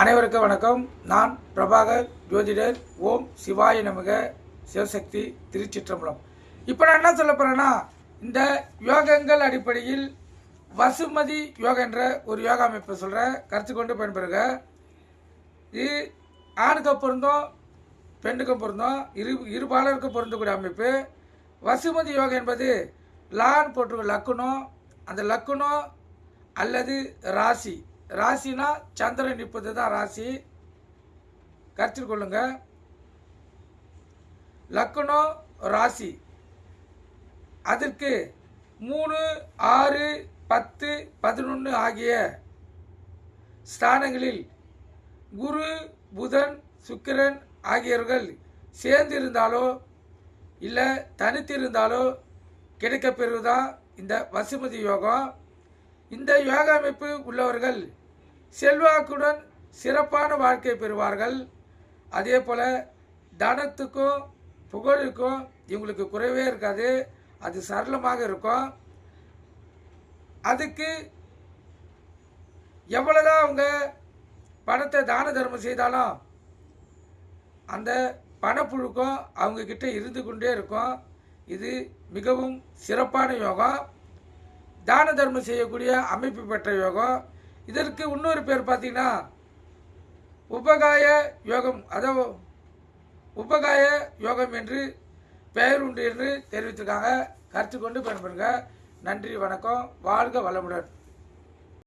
அனைவருக்கும் வணக்கம். நான் பிரபாகர் ஜோதிடர் ஓம் சிவாய நமக சிவசக்தி திருச்சிற்றம்பலம். இப்போ நான் என்ன சொல்ல போகிறேன்னா இந்த யோகங்கள் அடிப்படையில் வசுமதி யோகா என்ற ஒரு யோகா அமைப்பை சொல்கிறேன் கருத்து கொண்டு பயன்பெறுங்க இது ஆணுக்கு பொருந்தும் பெண்ணுக்கும் பொருந்தும் இரு இருபாலருக்கும் பொருந்தக்கூடிய அமைப்பு. வசுமதி யோகா என்பது லான் போட்டிருக்க லக்குனம் அந்த லக்குனம் அல்லது ராசி. ராசினா சந்திரன் நிற்பது தான் ராசி. கருத்தில் கொள்ளுங்க. லக்குனம் ராசி. அதற்கு மூணு ஆறு பத்து பதினொன்று ஆகிய ஸ்தானங்களில் குரு புதன் சுக்கிரன் ஆகியவர்கள் சேர்ந்திருந்தாலோ இல்லை தனித்திருந்தாலோ கிடைக்கப்பெறுவதா இந்த வசுமதி யோகம். இந்த யோகா அமைப்பு உள்ளவர்கள் செல்வாக்குடன் சிறப்பான வாழ்க்கை பெறுவார்கள். அதே போல் தனத்துக்கும் புகழுக்கும் இவங்களுக்கு குறைவே இருக்காது. அது சரளமாக இருக்கும். அதுக்கு எவ்வளோதான் அவங்க பணத்தை தான தர்மம் செய்தாலும் அந்த பணப்புழுக்கம் அவங்கக்கிட்ட இருந்து கொண்டே இருக்கும். இது மிகவும் சிறப்பான யோகம். தான தர்மம் செய்யக்கூடிய அமைப்பு பெற்ற யோகம். இதற்கு இன்னொரு பேர் பார்த்தீங்கன்னா உபகாய யோகம். அதாவது உபகாய யோகம் என்று பெயர் உண்டு என்று தெரிவித்திருக்காங்க. கருத்து கொண்டு பயன்படுங்க. நன்றி வணக்கம். வாழ்க வளமுடன்.